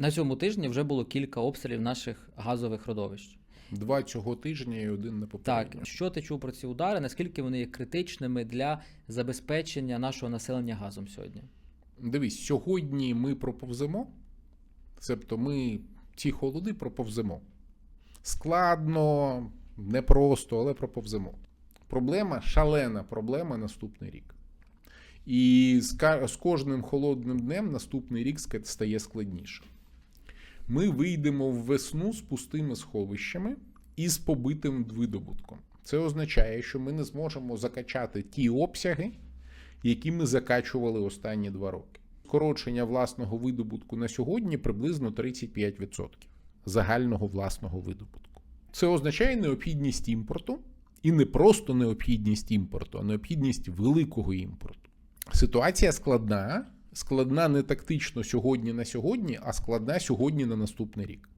На цьому тижні вже було кілька обстрілів наших газових родовищ. Два цього тижня і один на Так, що ти чув про ці удари? Наскільки вони є критичними для забезпечення нашого населення газом сьогодні? Дивись, сьогодні ми проповземо, тобто ми ці холоди проповземо. Складно, непросто, але проповземо. Проблема, шалена проблема наступний рік. І з кожним холодним днем наступний рік стає складніше. Ми вийдемо в весну з пустими сховищами і з побитим видобутком. Це означає, що ми не зможемо закачати ті обсяги, які ми закачували останні два роки. Скорочення власного видобутку на сьогодні приблизно 35% загального власного видобутку. Це означає необхідність імпорту, і не просто необхідність імпорту, а необхідність великого імпорту. Ситуація складна, складна не тактично сьогодні на сьогодні, а складна сьогодні на наступний рік.